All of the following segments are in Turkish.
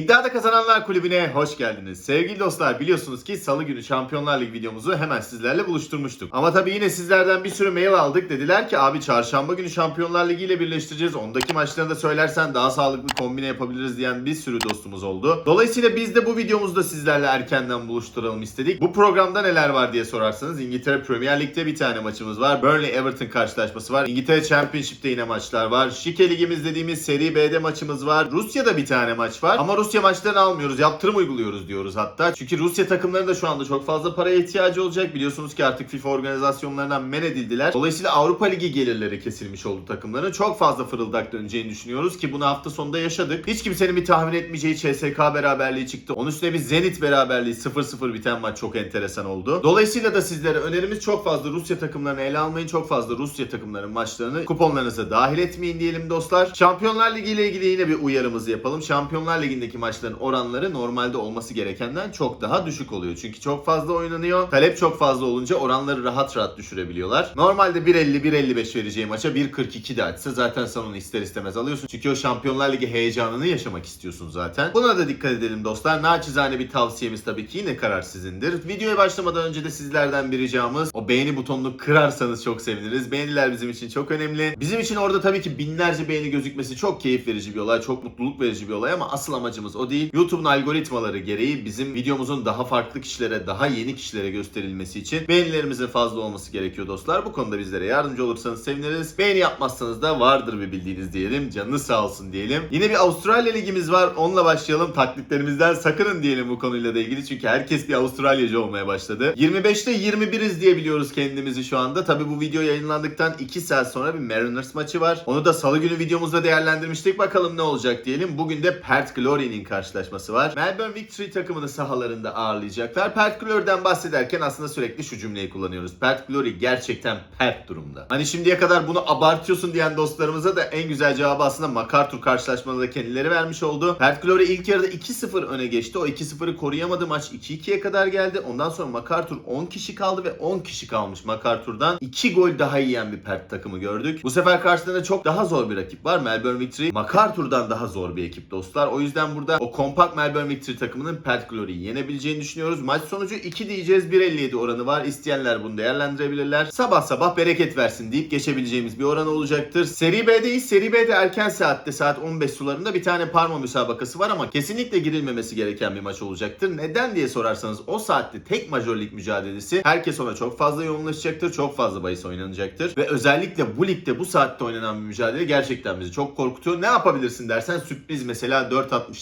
İddiada Kazananlar Kulübü'ne hoş geldiniz. Sevgili dostlar biliyorsunuz ki salı günü Şampiyonlar Ligi videomuzu hemen sizlerle buluşturmuştuk. Ama tabii yine sizlerden bir sürü mail aldık. Dediler ki abi çarşamba günü Şampiyonlar Ligi ile birleştireceğiz. Ondaki maçlarını da söylersen daha sağlıklı kombine yapabiliriz diyen bir sürü dostumuz oldu. Dolayısıyla biz de bu videomuzu da sizlerle erkenden buluşturalım istedik. Bu programda neler var diye sorarsanız İngiltere Premier Lig'de bir tane maçımız var. Burnley Everton karşılaşması var. İngiltere Championship'te yine maçlar var. Şike Ligimiz dediğimiz Seri B'de maçımız var. Rusya'da bir tane maç var. Ama Rusya maçlarını almıyoruz. Yaptırım uyguluyoruz diyoruz hatta. Çünkü Rusya takımları da şu anda çok fazla paraya ihtiyacı olacak. Biliyorsunuz ki artık FIFA organizasyonlarından men edildiler. Dolayısıyla Avrupa Ligi gelirleri kesilmiş oldu takımların. Çok fazla fırıldak döneceğini düşünüyoruz ki bunu hafta sonunda yaşadık. Hiç kimsenin bir tahmin etmeyeceği CSK beraberliği çıktı. Onun üstüne bir Zenit beraberliği 0-0 biten maç çok enteresan oldu. Dolayısıyla da sizlere önerimiz çok fazla Rusya takımlarını ele almayın. Çok fazla Rusya takımlarının maçlarını kuponlarınıza dahil etmeyin diyelim dostlar. Şampiyonlar Ligi ile ilgili yine bir uyarımızı yapalım. Şampiyonlar Ligi'ndeki maçların oranları normalde olması gerekenden çok daha düşük oluyor. Çünkü çok fazla oynanıyor. Talep çok fazla olunca oranları rahat rahat düşürebiliyorlar. Normalde 1.50-1.55 vereceği maça 1.42 de açsa zaten sen onu ister istemez alıyorsun. Çünkü o Şampiyonlar Ligi heyecanını yaşamak istiyorsun zaten. Buna da dikkat edelim dostlar. Naçizane bir tavsiyemiz tabii ki yine karar sizindir. Videoya başlamadan önce de sizlerden bir ricamız o beğeni butonunu kırarsanız çok seviniriz. Beğeniler bizim için çok önemli. Bizim için orada tabii ki binlerce beğeni gözükmesi çok keyif verici bir olay, çok mutluluk verici bir olay ama asıl amacımız o değil. YouTube'un algoritmaları gereği bizim videomuzun daha farklı kişilere, daha yeni kişilere gösterilmesi için beğenilerimizin fazla olması gerekiyor dostlar. Bu konuda bizlere yardımcı olursanız seviniriz. Beğeni yapmazsanız da vardır bir bildiğiniz diyelim. Canınız sağ olsun diyelim. Yine bir Avustralya ligimiz var. Onunla başlayalım. Taklitlerimizden sakının diyelim bu konuyla da ilgili. Çünkü herkes bir Avustralyacı olmaya başladı. 25'te 21'iz diye biliyoruz kendimizi şu anda. Tabi bu video yayınlandıktan 2 saat sonra bir Mariners maçı var. Onu da salı günü videomuzda değerlendirmiştik. Bakalım ne olacak diyelim. Bugün de Perth Glory'nin karşılaşması var. Melbourne Victory takımını sahalarında ağırlayacaklar. Perth Glory'den bahsederken aslında sürekli şu cümleyi kullanıyoruz. Perth Glory gerçekten pert durumda. Hani şimdiye kadar bunu abartıyorsun diyen dostlarımıza da en güzel cevabı aslında MacArthur karşılaşmalarında kendileri vermiş oldu. Perth Glory ilk yarıda 2-0 öne geçti. O 2-0'ı koruyamadı. Maç 2-2'ye kadar geldi. Ondan sonra MacArthur 10 kişi kaldı ve 10 kişi kalmış MacArthur'dan. 2 gol daha yiyen bir Perth takımı gördük. Bu sefer karşılarında çok daha zor bir rakip var. Melbourne Victory MacArthur'dan daha zor bir ekip dostlar. O yüzden burada o kompakt Melbourne Victory takımının Perth Glory'yi yenebileceğini düşünüyoruz. Maç sonucu 2 diyeceğiz. 1.57 oranı var. İsteyenler bunu değerlendirebilirler. Sabah sabah bereket versin deyip geçebileceğimiz bir oran olacaktır. Seri B'deyiz. Seri B'de erken saatte saat 15 sularında bir tane parma müsabakası var ama kesinlikle girilmemesi gereken bir maç olacaktır. Neden diye sorarsanız o saatte tek major lig mücadelesi herkes ona çok fazla yoğunlaşacaktır. Çok fazla bahis oynanacaktır. Ve özellikle bu ligde bu saatte oynanan bir mücadele gerçekten bizi çok korkutuyor. Ne yapabilirsin dersen sürpriz mesela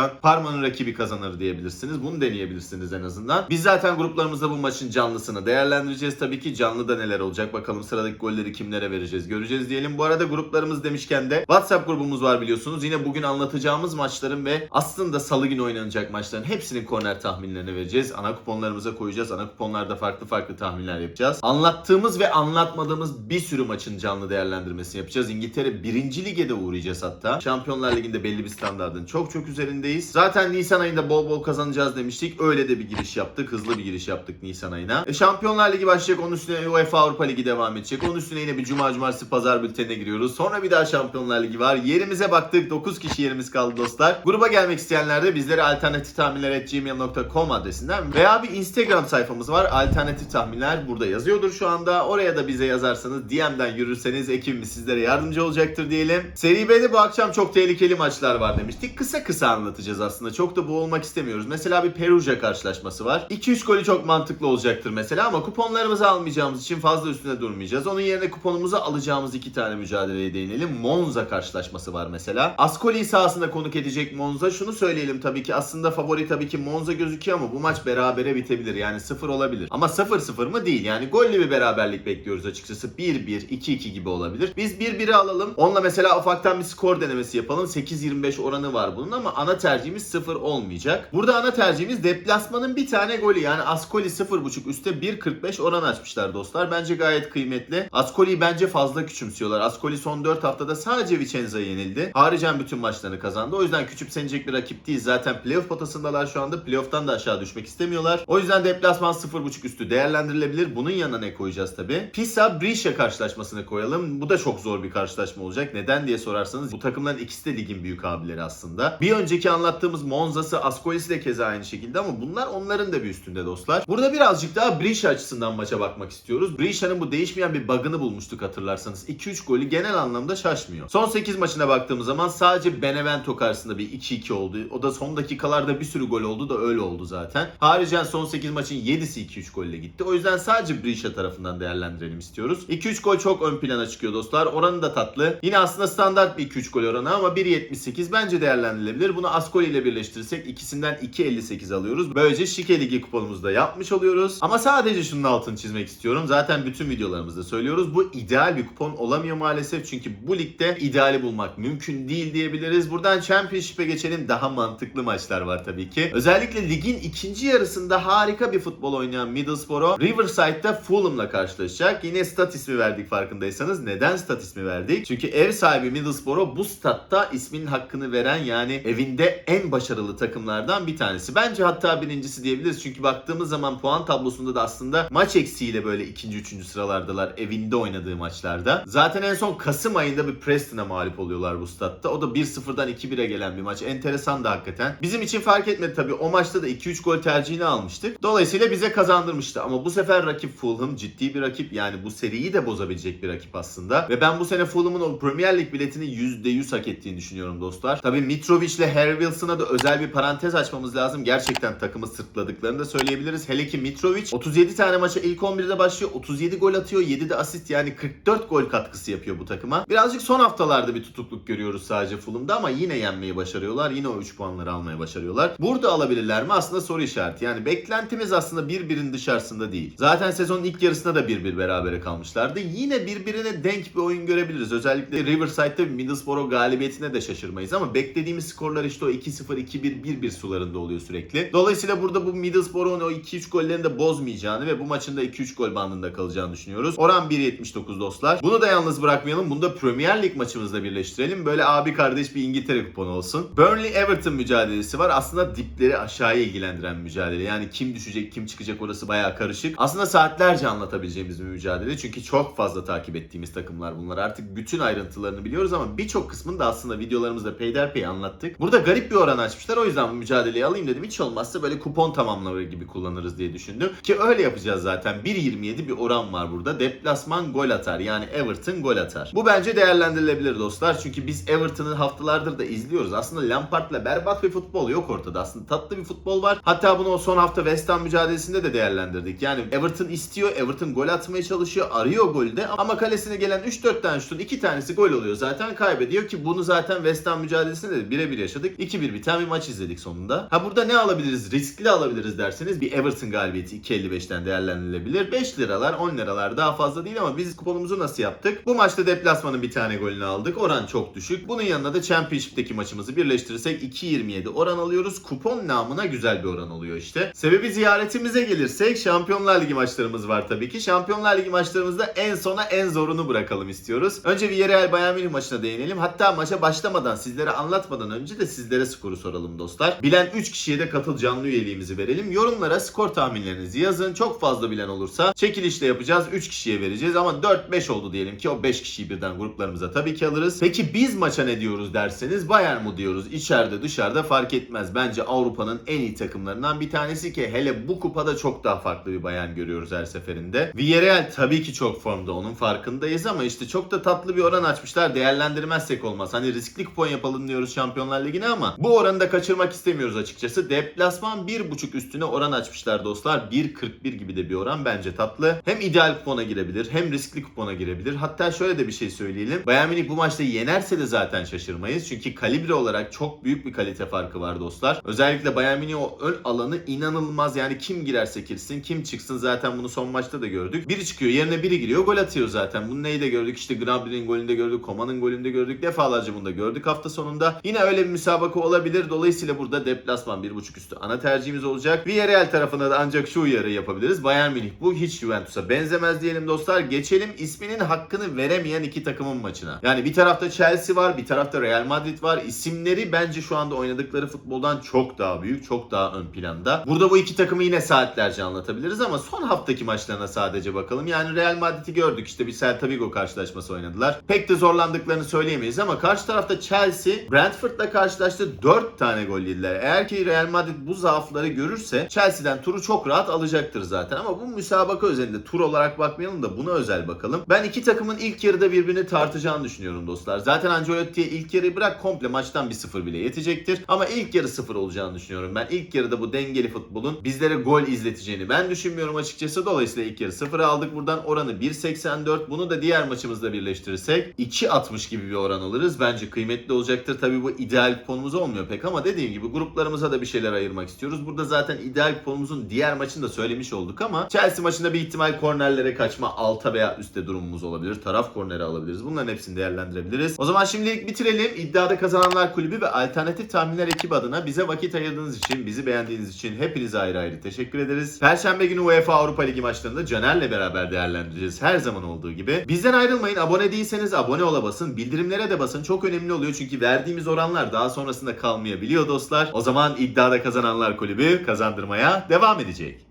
4.60'dan Parma'nın rakibi kazanır diyebilirsiniz. Bunu deneyebilirsiniz en azından. Biz zaten gruplarımızda bu maçın canlısını değerlendireceğiz. Tabii ki canlıda neler olacak. Bakalım sıradaki golleri kimlere vereceğiz göreceğiz diyelim. Bu arada gruplarımız demişken de WhatsApp grubumuz var biliyorsunuz. Yine bugün anlatacağımız maçların ve aslında salı günü oynanacak maçların hepsinin korner tahminlerini vereceğiz. Ana kuponlarımıza koyacağız. Ana kuponlarda farklı farklı tahminler yapacağız. Anlattığımız ve anlatmadığımız bir sürü maçın canlı değerlendirmesini yapacağız. İngiltere 1. Lige de uğrayacağız hatta. Şampiyonlar Ligi'nde belli bir standardın çok çok üzerindeyiz. Zaten Nisan ayında bol bol kazanacağız demiştik. Öyle de bir giriş yaptık. Hızlı bir giriş yaptık Nisan ayına. E, Şampiyonlar Ligi başlayacak. Onun üstüne UEFA Avrupa Ligi devam edecek. Onun üstüne yine bir Cuma Cumartesi Pazar bültenine giriyoruz. Sonra bir daha Şampiyonlar Ligi var. Yerimize baktık. 9 kişi yerimiz kaldı dostlar. Gruba gelmek isteyenler de bizlere alternatif tahminler.gmail.com adresinden veya bir Instagram sayfamız var. Alternatif tahminler burada yazıyordur şu anda. Oraya da bize yazarsanız DM'den yürürseniz ekibimiz sizlere yardımcı olacaktır diyelim. Seri B'de bu akşam çok tehlikeli maçlar var demiştik. Kısa kısa anlatacağız aslında. Çok da boğulmak istemiyoruz. Mesela bir Perugia karşılaşması var. 2-3 golü çok mantıklı olacaktır mesela ama kuponlarımızı almayacağımız için fazla üstüne durmayacağız. Onun yerine kuponumuzu alacağımız iki tane mücadeleye değinelim. Monza karşılaşması var mesela. Ascoli sahasında konuk edecek Monza. Şunu söyleyelim tabii ki aslında favori tabii ki Monza gözüküyor ama bu maç berabere bitebilir. Yani 0 olabilir. Ama 0-0 mı değil. Yani gollü bir beraberlik bekliyoruz açıkçası. 1-1, 2-2 gibi olabilir. Biz 1-1'i alalım. Onunla mesela ufaktan bir skor denemesi yapalım. 8-25 oranı var bunun ama ana tercihimiz 0 olmayacak. Burada ana tercihimiz deplasmanın bir tane golü. Yani Ascoli 0.5 üstte 1.45 oran açmışlar dostlar. Bence gayet kıymetli. Ascoli'yi bence fazla küçümsüyorlar. Ascoli son 4 haftada sadece Vicenza'ya yenildi. Haricen bütün maçlarını kazandı. O yüzden küçümsenecek bir rakip değil. Zaten playoff potasındalar şu anda. Playoff'tan da aşağı düşmek istemiyorlar. O yüzden deplasman 0.5 üstü değerlendirilebilir. Bunun yanına ne koyacağız tabi? Pisa Brescia karşılaşmasını koyalım. Bu da çok zor bir karşılaşma olacak. Neden diye sorarsanız bu takımların ikisi de ligin büyük abileri aslında. Bir önceki anlattığımız Monza'sı, Ascolis'i de keza aynı şekilde ama bunlar onların da bir üstünde dostlar. Burada birazcık daha Brisha açısından maça bakmak istiyoruz. Brisha'nın bu değişmeyen bir bug'ını bulmuştuk hatırlarsanız. 2-3 golü genel anlamda şaşmıyor. Son 8 maçına baktığımız zaman sadece Benevento karşısında bir 2-2 oldu. O da son dakikalarda bir sürü gol oldu da öyle oldu zaten. Haricen son 8 maçın 7'si 2-3 golle gitti. O yüzden sadece Brisha tarafından değerlendirelim istiyoruz. 2-3 gol çok ön plana çıkıyor dostlar. Oranı da tatlı. Yine aslında standart bir 2-3 gol oranı ama 1.78 bence değerlendirilebilir. Bunu Ascoli ile birleştirirsek ikisinden 2.58 alıyoruz. Böylece Şike Ligi kuponumuzu da yapmış oluyoruz. Ama sadece şunun altını çizmek istiyorum. Zaten bütün videolarımızda söylüyoruz. Bu ideal bir kupon olamıyor maalesef. Çünkü bu ligde ideali bulmak mümkün değil diyebiliriz. Buradan Championship'e geçelim. Daha mantıklı maçlar var tabii ki. Özellikle ligin ikinci yarısında harika bir futbol oynayan Middlesbrough Riverside'da Fulham'la karşılaşacak. Yine stat ismi verdik farkındaysanız. Neden stat ismi verdik? Çünkü ev sahibi Middlesbrough bu statta isminin hakkını veren yani evinde en başarılı takımlardan bir tanesi. Bence hatta birincisi diyebiliriz. Çünkü baktığımız zaman puan tablosunda da aslında maç eksiğiyle böyle ikinci, üçüncü sıralardalar evinde oynadığı maçlarda. Zaten en son Kasım ayında bir Preston'a mağlup oluyorlar bu statta. O da 1-0'dan 2-1'e gelen bir maç. Enteresan da hakikaten. Bizim için fark etmedi tabii. O maçta da 2-3 gol tercihini almıştık. Dolayısıyla bize kazandırmıştı. Ama bu sefer rakip Fulham ciddi bir rakip. Yani bu seriyi de bozabilecek bir rakip aslında. Ve ben bu sene Fulham'ın o Premier Lig biletini %100 hak ettiğini düşünüyorum dostlar. Tabii Mitrovic ile Harry Wilson'a da özel bir parantez açmamız lazım. Gerçekten takımı sırtladıklarını da söyleyebiliriz. Hele ki Mitrovic 37 tane maça ilk 11'de başlıyor. 37 gol atıyor. 7 de asist yani 44 gol katkısı yapıyor bu takıma. Birazcık son haftalarda bir tutukluk görüyoruz sadece Fulham'da ama yine yenmeyi başarıyorlar. Yine o 3 puanları almaya başarıyorlar. Burada alabilirler mi? Aslında soru işareti. Yani beklentimiz aslında birbirinin dışarısında değil. Zaten sezonun ilk yarısında da 1-1 berabere kalmışlardı. Yine birbirine denk bir oyun görebiliriz. Özellikle Riverside'da Middlesbrough galibiyetine de şaşırmayız ama beklediğimiz skorlar işte o 2-0, 2-1, 1-1 sularında oluyor sürekli. Dolayısıyla burada bu Middlesbrough'un o 2-3 gollerini de bozmayacağını ve bu maçın da 2-3 gol bandında kalacağını düşünüyoruz. Oran 1.79 dostlar. Bunu da yalnız bırakmayalım. Bunu da Premier Lig maçımızla birleştirelim. Böyle abi kardeş bir İngiltere kuponu olsun. Burnley Everton mücadelesi var. Aslında dipleri aşağıya ilgilendiren mücadele. Yani kim düşecek, kim çıkacak orası bayağı karışık. Aslında saatlerce anlatabileceğimiz bir mücadele. Çünkü çok fazla takip ettiğimiz takımlar bunlar. Artık bütün ayrıntılarını biliyoruz ama birçok kısmını da aslında videolarımızda peyderpey anlattık. Burada garip bir oran açmışlar. O yüzden bu mücadeleyi alayım dedim. Hiç olmazsa böyle kupon tamamlama gibi kullanırız diye düşündüm. Ki öyle yapacağız zaten. 1.27 bir oran var burada. Deplasman gol atar. Yani Everton gol atar. Bu bence değerlendirilebilir dostlar. Çünkü biz Everton'ı haftalardır da izliyoruz. Aslında Lampard'la berbat bir futbol yok ortada. Aslında tatlı bir futbol var. Hatta bunu o son hafta West Ham mücadelesinde de değerlendirdik. Yani Everton istiyor. Everton gol atmaya çalışıyor. Arıyor golü de. Ama kalesine gelen 3-4 tane şutun 2 tanesi gol oluyor. Zaten kaybediyor ki bunu zaten West Ham mücadelesinde de birebir yaşadık. 2-1 biten bir maç izledik sonunda. Ha burada ne alabiliriz? Riskli alabiliriz derseniz bir Everton galibiyeti 2.55'ten değerlendirilebilir. 5 liralar 10 liralar daha fazla değil ama biz kuponumuzu nasıl yaptık? Bu maçta deplasmanın bir tane golünü aldık. Oran çok düşük. Bunun yanına da Championship'teki maçımızı birleştirirsek 2.27 oran alıyoruz. Kupon namına güzel bir oran oluyor işte. Sebebi ziyaretimize gelirsek Şampiyonlar Ligi maçlarımız var tabii ki. Şampiyonlar Ligi maçlarımızda en sona en zorunu bırakalım istiyoruz. Önce Villarreal Bayern Münih maçına değinelim. Hatta maça başlamadan sizlere anlatmadan önce de sizlere skoru soralım dostlar. Bilen 3 kişiye de katıl canlı üyeliğimizi verelim. Yorumlara skor tahminlerinizi yazın. Çok fazla bilen olursa çekilişle yapacağız. 3 kişiye vereceğiz ama 4-5 oldu diyelim ki o 5 kişiyi birden gruplarımıza tabii ki alırız. Peki biz maça ne diyoruz derseniz Bayern mu diyoruz? İçeride dışarıda fark etmez. Bence Avrupa'nın en iyi takımlarından bir tanesi ki hele bu kupada çok daha farklı bir Bayern görüyoruz her seferinde. Villarreal tabii ki çok formda onun farkındayız ama işte çok da tatlı bir oran açmışlar. Değerlendirmezsek olmaz. Hani riskli kupon yapalım diyoruz Şampiyonlar Ligi'ne ama bu oranı da kaçırmak istemiyoruz açıkçası. Deplasman 1.5 üstüne oran açmışlar dostlar. 1.41 gibi de bir oran bence tatlı. Hem ideal kupona girebilir hem riskli kupona girebilir. Hatta şöyle de bir şey söyleyelim. Bayern Münih bu maçta yenerse de zaten şaşırmayız. Çünkü kalibre olarak çok büyük bir kalite farkı var dostlar. Özellikle Bayern Münih o ön alanı inanılmaz. Yani kim girerse girsin, kim çıksın zaten bunu son maçta da gördük. Biri çıkıyor, yerine biri giriyor, gol atıyor zaten. Bunu neyi de gördük? İşte Gnabry'nin golünde gördük, Koma'nın golünde gördük. Defalarca bunu da gördük hafta sonunda. Yine öyle bir müsabaka olabilir. Dolayısıyla burada deplasman 1.5 üstü ana tercihimiz olacak. Villarreal tarafına da ancak şu uyarı yapabiliriz. Bayern Münih bu hiç Juventus'a benzemez diyelim dostlar. Geçelim isminin hakkını veremeyen iki takımın maçına. Yani bir tarafta Chelsea var, bir tarafta Real Madrid var. İsimleri bence şu anda oynadıkları futboldan çok daha büyük, çok daha ön planda. Burada bu iki takımı yine saatlerce anlatabiliriz ama son haftaki maçlarına sadece bakalım. Yani Real Madrid'i gördük işte bir Celta Vigo karşılaşması oynadılar. Pek de zorlandıklarını söyleyemeyiz ama karşı tarafta Chelsea Brentford'la karşılaştı. Maçı 4 tane gol yediler. Eğer ki Real Madrid bu zaafları görürse Chelsea'den turu çok rahat alacaktır zaten. Ama bu müsabaka özelinde tur olarak bakmayalım da buna özel bakalım. Ben iki takımın ilk yarıda birbirini tartacağını düşünüyorum dostlar. Zaten Ancelotti'ye ilk yarıyı bırak komple maçtan bir sıfır bile yetecektir. Ama ilk yarı sıfır olacağını düşünüyorum. Ben ilk yarıda bu dengeli futbolun bizlere gol izleteceğini ben düşünmüyorum açıkçası. Dolayısıyla ilk yarı sıfır aldık. Buradan oranı 1.84. Bunu da diğer maçımızda birleştirirsek 2.60 gibi bir oran alırız. Bence kıymetli olacaktır. Tabii bu ideal kuponumuz olmuyor pek ama dediğim gibi gruplarımıza da bir şeyler ayırmak istiyoruz. Burada zaten ideal kuponumuzun diğer maçını da söylemiş olduk ama Chelsea maçında bir ihtimal kornerlere kaçma alta veya üstte durumumuz olabilir. Taraf korneri alabiliriz. Bunların hepsini değerlendirebiliriz. O zaman şimdilik bitirelim. İddiada kazananlar kulübü ve alternatif tahminler ekibi adına bize vakit ayırdığınız için, bizi beğendiğiniz için hepinize ayrı ayrı teşekkür ederiz. Perşembe günü UEFA Avrupa Ligi maçlarında Caner'le beraber değerlendireceğiz. Her zaman olduğu gibi. Bizden ayrılmayın. Abone değilseniz abone ola basın. Bildirimlere de basın. Çok önemli oluyor çünkü verdiğimiz oranlar daha sonrasında kalmayabiliyor dostlar. O zaman iddiada kazananlar kulübü kazandırmaya devam edecek.